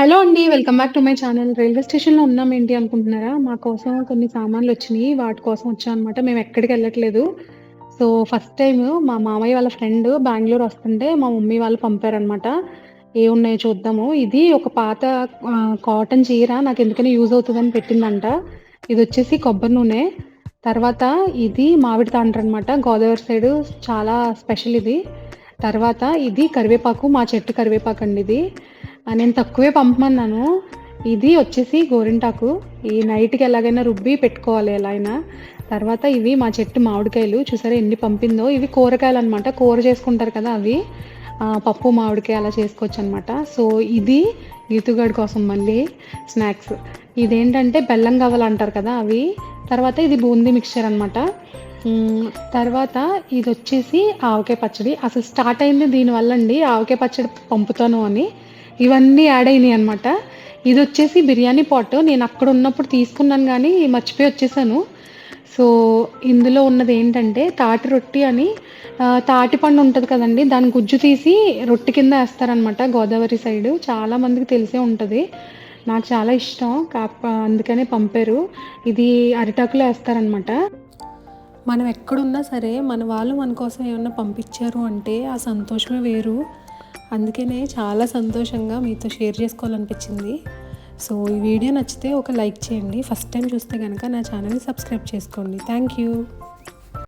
Hello అండి. Welcome back to my channel. Railway స్టేషన్‌లో ఉన్నాం ఏంటి అనుకుంటున్నారా? మా కోసం కొన్ని సామాన్లు వచ్చినాయి వాటి కోసం వచ్చాం అనమాట మేము ఎక్కడికి వెళ్ళట్లేదు సో, ఫస్ట్ టైం మా మామయ్య వాళ్ళ ఫ్రెండ్ బెంగళూరు వస్తుంటే మా మమ్మీ వాళ్ళు పంపారనమాట. ఏవున్నాయో చూద్దాము. ఇది ఒక పాత కాటన్ చీర నాకు ఎందుకని యూజ్ అవుతుందని పెట్టిందంట. ఇది వచ్చేసి కొబ్బరి నూనె. తర్వాత ఇది మామిడి తాండ్రనమాట. గోదావరి సైడు చాలా స్పెషల్ ఇది. తర్వాత ఇది కరివేపాకు. మా చెట్టు కరివేపాకు అండి ఇది. నేను తక్కువే పంపమన్నాను. ఇది వచ్చేసి గోరింటాకు. ఈ నైట్‌కి ఎలాగైనా రుబ్బి పెట్టుకోవాలి ఎలా అయినా. తర్వాత ఇవి మా చెట్టు మామిడికాయలు. చూసారా ఎన్ని పంపిందో. ఇవి కూరగాయలు అనమాట కూర చేసుకుంటారు కదా అవి. పప్పు మామిడికాయ అలా చేసుకోవచ్చు అనమాట సో, ఇది గీతుగాడి కోసం మళ్ళీ స్నాక్స్. ఇదేంటంటే బెల్లం గవ్వలంటారు కదా అవి. తర్వాత ఇది బూందీ మిక్చర్ అనమాట. తర్వాత ఇది వచ్చేసి ఆవకాయ పచ్చడి. అసలు స్టార్ట్ అయింది దీనివల్ల అండి ఆవకాయ పచ్చడి పంపుతాను అని. ఇవన్నీ యాడ్ అయినాయి అనమాట ఇది వచ్చేసి బిర్యానీ పాట్. ఉన్నప్పుడు తీసుకున్నాను కానీ మర్చిపోయి వచ్చేసాను. సో, ఇందులో ఉన్నది ఏంటంటే తాటి రొట్టి అని తాటి తాటిపండు ఉంటుంది కదండి దాని గుజ్జు తీసి రొట్టె కింద వేస్తారనమాట గోదావరి సైడు. చాలా మందికి తెలిసే ఉంటుంది నాకు చాలా ఇష్టం. కాప్ అందుకనే పంపారు. ఇది అరిటాకులో వేస్తారనమాట మనం ఎక్కడున్నా సరే మన వాళ్ళు మన కోసం ఏమన్నా పంపించారు అంటే ఆ సంతోషమే వేరు. అందుకనే చాలా సంతోషంగా మీతో షేర్ చేసుకోవాలనిపించింది. సో, ఈ వీడియో నచ్చితే ఒక లైక్ చేయండి. ఫస్ట్ టైం చూస్తే కనుక నా ఛానల్‌ని సబ్స్క్రైబ్ చేసుకోండి. Thank you.